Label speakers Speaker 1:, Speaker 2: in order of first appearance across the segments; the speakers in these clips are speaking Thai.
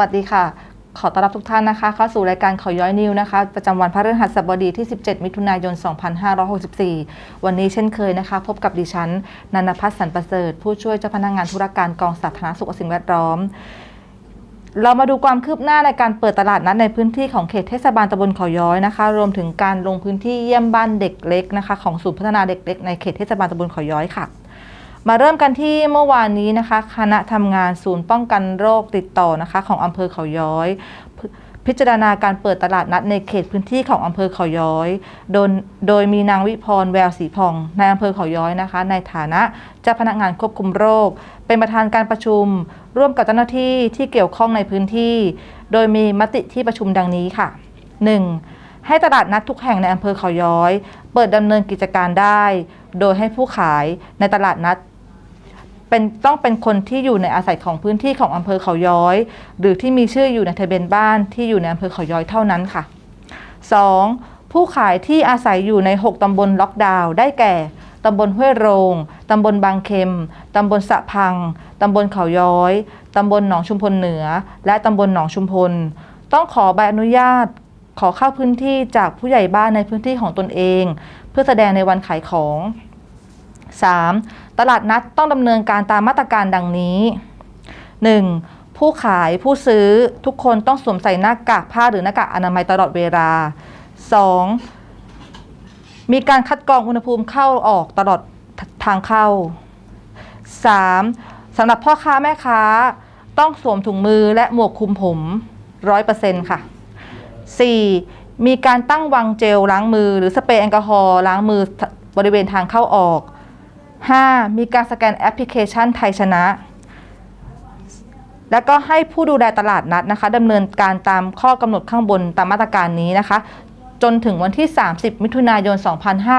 Speaker 1: วัสดีค่ะ ขอต้อนรับทุกท่านนะคะเข้าสู่รายการขอย้อยนิวนะคะ ประจำวันพฤหัสบดีที่ 17 มิถุนายน 2564 วันนี้เช่นเคยนะคะ พบกับดิฉันนันพัฒน์สันประเสริฐ ผู้ช่วยเจ้าพนักงานธุรการกองสาธารณสุขและสิ่งแวดล้อม เรามาดูความคืบหน้าในการเปิดตลาดนัดในพื้นที่ของเขตเทศบาลตำบลขาย้อยนะคะ รวมถึงการลงพื้นที่เยี่ยมบ้านเด็กเล็กนะคะ ของศูนย์พัฒนาเด็กเล็กในเขตเทศบาลตำบลขาย้อยค่ะ มาเริ่มกันที่เมื่อวานนี้นะคะคณะทำงานศูนย์ป้องกันโรคติดต่อนะคะ ของอำเภอเขาย้อย พิจารณาการเปิดตลาดนัดในเขตพื้นที่ของอำเภอเขาย้อย โดยโดยมีนางวิพรแววสีพองในอำเภอเขาย้อยนะคะ ในฐานะเจ้าพนักงานควบคุมโรค เป็นประธานการประชุม ร่วมกับเจ้าหน้าที่ที่เกี่ยวข้องในพื้นที่ โดยมีมติที่ประชุมดังนี้ค่ะ 1. ให้ตลาดนัดทุกแห่งในอำเภอเขาย้อย เปิดดำเนินกิจการได้ โดยให้ผู้ขายในตลาดนัด เป็นต้องเป็นคนที่อยู่ในอาศัยของพื้นที่ของอำเภอเขาย้อย หรือที่มีชื่ออยู่ในทะเบียนบ้านที่อยู่ในอำเภอเขาย้อยเท่านั้นค่ะ 2. ผู้ขายที่อาศัยอยู่ใน 6 ตำบลล็อกดาวน์ได้แก่ ตำบลห้วยโรง ตำบลบางเค็ม ตำบลสะพัง ตำบลเขาย้อย ตำบลหนองชุมพลเหนือ และตำบลหนองชุมพล ต้องขอใบอนุญาต ขอเข้าพื้นที่จากผู้ใหญ่บ้านในพื้นที่ของตนเอง เพื่อแสดงในวันขายของ 3. ตลาดนัดต้องดำเนินการตามมาตรการดังนี้ 1. ผู้ขายผู้ซื้อทุกคนต้องสวมใส่หน้ากากผ้าหรือหน้ากากอนามัยตลอดเวลา 2. มีการคัดกรองอุณหภูมิเข้าออกตลอดทางเข้า 3. สำหรับพ่อค้าแม่ค้า ต้องสวมถุงมือและหมวกคลุมผม100%ค่ะ 4. มีการตั้งวางเจลล้างมือ หรือสเปรย์แอลกอฮอล์ล้างมือบริเวณทางเข้าออก 5. มีการสแกนแอปพลิเคชันไทยชนะ แล้วก็ให้ผู้ดูแลตลาดนัดนะคะดำเนินการตามข้อกำหนดข้างบนตามมาตรการนี้นะคะ จนถึงวันที่ 30 มิถุนายน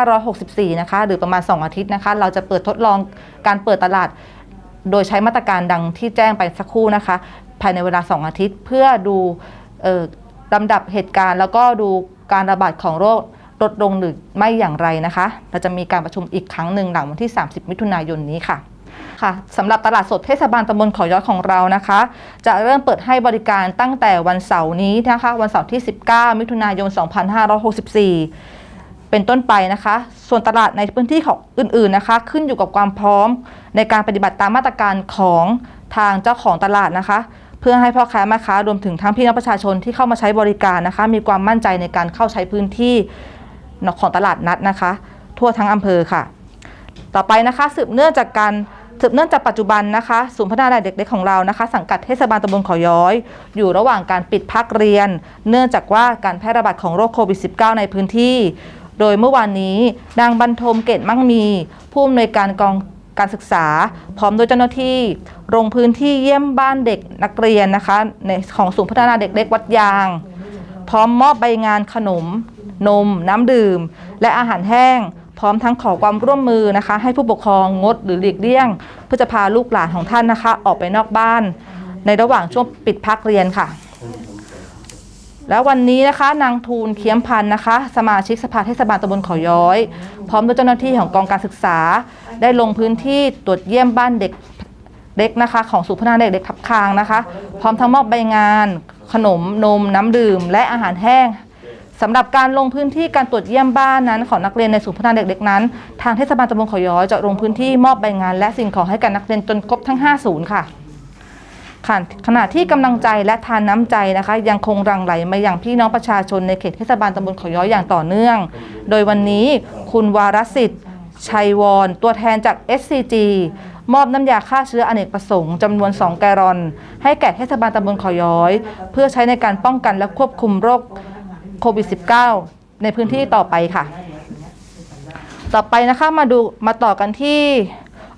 Speaker 1: 2564 นะคะ หรือประมาณ 2 อาทิตย์นะคะ เราจะเปิดทดลองการเปิดตลาด โดยใช้มาตรการดังที่แจ้งไปสักครู่นะคะ ภายในเวลา 2 อาทิตย์ เพื่อดูออลำดับเหตุการณ์ แล้วก็ดูการระบาดของโรค ลดลงหรือไม่อย่างไรนะคะ เราจะมีการประชุมอีกครั้งหนึ่งหลังวันที่ 30 มิถุนายนนี้ค่ะค่ะสำหรับตลาดสดเทศบาลตำบลขาย้อยของเรานะคะ จะเริ่มเปิดให้บริการตั้งแต่วันเสาร์นี้นะคะ วันเสาร์ที่ 19 มิถุนายน 2564 เป็นต้นไปนะคะ ส่วนตลาดในพื้นที่ของอื่นๆนะคะ ขึ้นอยู่กับความพร้อมในการปฏิบัติตามมาตรการของทางเจ้าของตลาดนะคะ เพื่อให้พ่อค้าแม่ค้ารวมถึงทั้งพี่น้องประชาชนที่เข้ามาใช้บริการนะคะ มีความมั่นใจในการเข้าใช้พื้นที่ ของตลาดนัดนะคะ ทั่วทั้งอำเภอค่ะ ต่อไปนะคะสืบเนื่องจากการสืบเนื่องจากปัจจุบันนะคะศูนย์พัฒนาเด็กเล็กของเรานะคะ สังกัดเทศบาลตำบลเขาย้อย อยู่ระหว่างการปิดภาคเรียน เนื่องจากว่าการแพร่ระบาดของโรคโควิด -19 ในพื้นที่ โดยเมื่อวานนี้นางบรรทมเกตมั่งมี ผู้อำนวยการกองการศึกษา พร้อมโดยเจ้าหน้าที่ลงพื้นที่เยี่ยมบ้านเด็กนักเรียนนะคะในของศูนย์พัฒนาเด็กเล็กวัดยาง พร้อมมอบใบงานขนม นม น้ำดื่ม และอาหารแห้ง พร้อมทั้งขอความร่วมมือนะคะ ให้ผู้ปกครองงดหรือหลีกเลี่ยง เพื่อจะพาลูกหลานของท่านนะคะ ออกไปนอกบ้าน ในระหว่างช่วงปิดพักเรียนค่ะ แล้ววันนี้นะคะนางทูลเคียมพันธ์นะคะ สมาชิกสภาเทศบาลตำบลเขาย้อย พร้อมด้วยเจ้าหน้าที่ของกองการศึกษา ได้ลงพื้นที่ตรวจเยี่ยมบ้านเด็กเล็กนะคะของศูนย์พัฒนาเด็กเล็กทับคางนะคะ พร้อมทั้งมอบใบงาน ขนมนมน้ำดื่ม และอาหารแห้ง สำหรับการลงพื้นที่การตรวจเยี่ยมบ้านนั้นของนักเรียนในศูนย์พัฒนาเด็กเล็กนั้น ทางเทศบาลตำบลขย้อยจะลงพื้นที่มอบใบงาน และสิ่งของให้กับนักเรียนจนครบทั้ง 5 ศูนย์ค่ะขณะที่กำลังใจและทานน้ำใจนะคะ ยังคงรังไหลมาอย่างพี่น้องประชาชนในเขตเทศบาลตำบลขย้อยอย่างต่อเนื่อง โดยวันนี้คุณวารสิทธิ์ชัยวร ตัวแทนจาก SCG มอบน้ำยาฆ่าเชื้ออเนกประสงค์จำนวน 2 แกลลอน ให้แก่เทศบาลตำบลขย้อย เพื่อใช้ในการป้องกันและควบคุมโรค โควิด -19 ในพื้นที่ต่อไปค่ะ ต่อไปนะคะมาดูมาต่อกันที่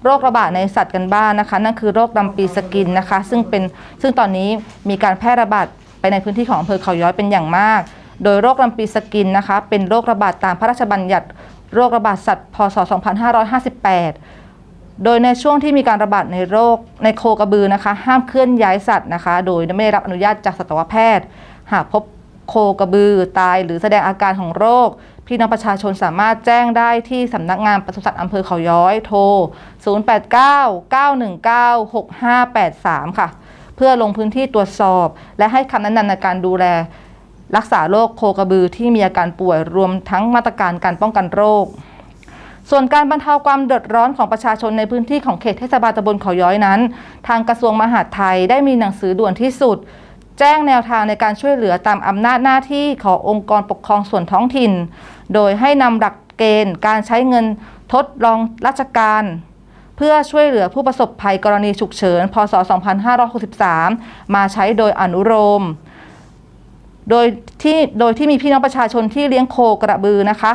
Speaker 1: โรคระบาดในสัตว์กันบ้างนะคะ นั่นคือโรคดำปีสกินนะคะ ซึ่งเป็นซึ่งตอนนี้มีการแพร่ระบาดไปในพื้นที่ของอำเภอเขาย้อยเป็นอย่างมาก โดยโรคลำปีสกินนะคะ เป็นโรคระบาดตามพระราชบัญญัติโรคระบาดสัตว์พศ 2558 โดยในช่วงที่มีการระบาดในโรคในโคกระบือนะคะ ห้ามเคลื่อนย้ายสัตว์นะคะ โดยไม่ได้รับอนุญาตจากสัตวแพทย์ หากพบ โคกระบือตายหรือแสดงอาการของโรค พี่น้องประชาชนสามารถแจ้งได้ที่สำนักงานปศุสัตว์อำเภอเขาย้อยโทร 089 919 6583 ค่ะ เพื่อลงพื้นที่ตรวจสอบ และให้คำแนะนำในการดูแล รักษาโรคโคกระบือที่มีอาการป่วยรวมทั้งมาตรการการป้องกันโรคส่วนการบรรเทาความเดือดร้อนของประชาชนในพื้นที่ของเขตเทศบาลตำบลเขาย้อยนั้น ทางกระทรวงมหาดไทยได้มีหนังสือด่วนที่สุด แจ้งแนวทางในการช่วยเหลือตามอำนาจหน้าที่ขององค์กรปกครองส่วนท้องถิ่น โดยให้นำหลักเกณฑ์การใช้เงินทดลองราชการ เพื่อช่วยเหลือผู้ประสบภัยกรณีฉุกเฉิน พศ 2563 มาใช้โดยอนุโลมโดยที่โดยที่มีพี่น้องประชาชนที่เลี้ยงโคกระบือนะคะ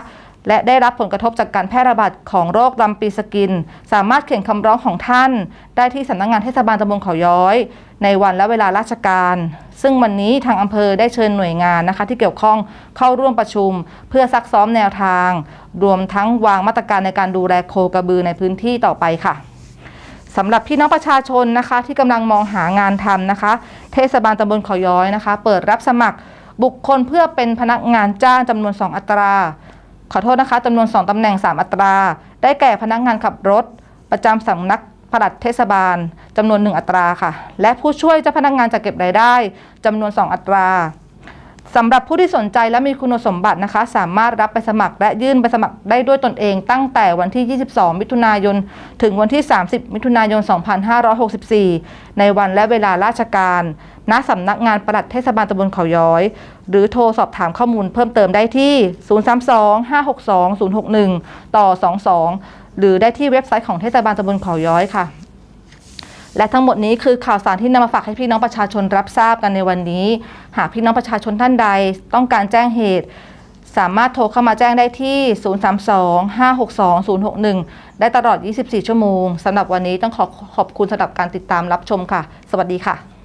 Speaker 1: และได้รับผลกระทบจากการแพร่ระบาดของโรคลำปีสกิน สามารถเขียนคำร้องของท่าน ได้ที่สำนักงานเทศบาลตำบลเขาย้อย ในวันและเวลาราชการ ซึ่งวันนี้ทางอำเภอได้เชิญหน่วยงานนะคะ ที่เกี่ยวข้องเข้าร่วมประชุม เพื่อซักซ้อมแนวทาง รวมทั้งวางมาตรการในการดูแลโคกระบือในพื้นที่ต่อไปค่ะสำหรับพี่น้องประชาชนนะคะ ที่กำลังมองหางานทำนะคะ เทศบาลตำบลเขาย้อยนะคะ เปิดรับสมัครบุคคลเพื่อเป็นพนักงานจ้างจำนวน 2 อัตรา ขอโทษนะคะจำนวน 2ตำแหน่ง 3 อัตรา ได้แก่พนักงานขับรถ ประจำสำนักปลัดเทศบาลจำนวน 1 อัตราค่ะ และผู้ช่วยเจ้าพนักงานจัดเก็บรายได้จำนวน 2 อัตรา สำหรับผู้ที่สนใจและมีคุณสมบัตินะคะ สามารถรับไปสมัครและยื่นไปสมัครได้ด้วยตนเองตั้งแต่วันที่ 22 มิถุนายน ถึงวันที่ 30 มิถุนายน 2564 ในวันและเวลาราชการ ณสำนักงานปลัดเทศบาลตำบลเขาย้อย หรือโทรสอบถามข้อมูลเพิ่มเติมได้ที่ 032-562-061 ต่อ 22 หรือได้ที่เว็บไซต์ของเทศบาลตำบลเขาย้อยค่ะ และทั้งหมดนี้คือข่าวสารที่นำมาฝากให้พี่น้องประชาชนรับทราบกันในวันนี้ หากพี่น้องประชาชนท่านใดต้องการแจ้งเหตุ สามารถโทรเข้ามาแจ้งได้ที่ 032-562-061 ได้ตลอด 24 ชั่วโมงสำหรับวันนี้ต้องขอขอบคุณสำหรับการติดตามรับชมค่ะ สวัสดีค่ะ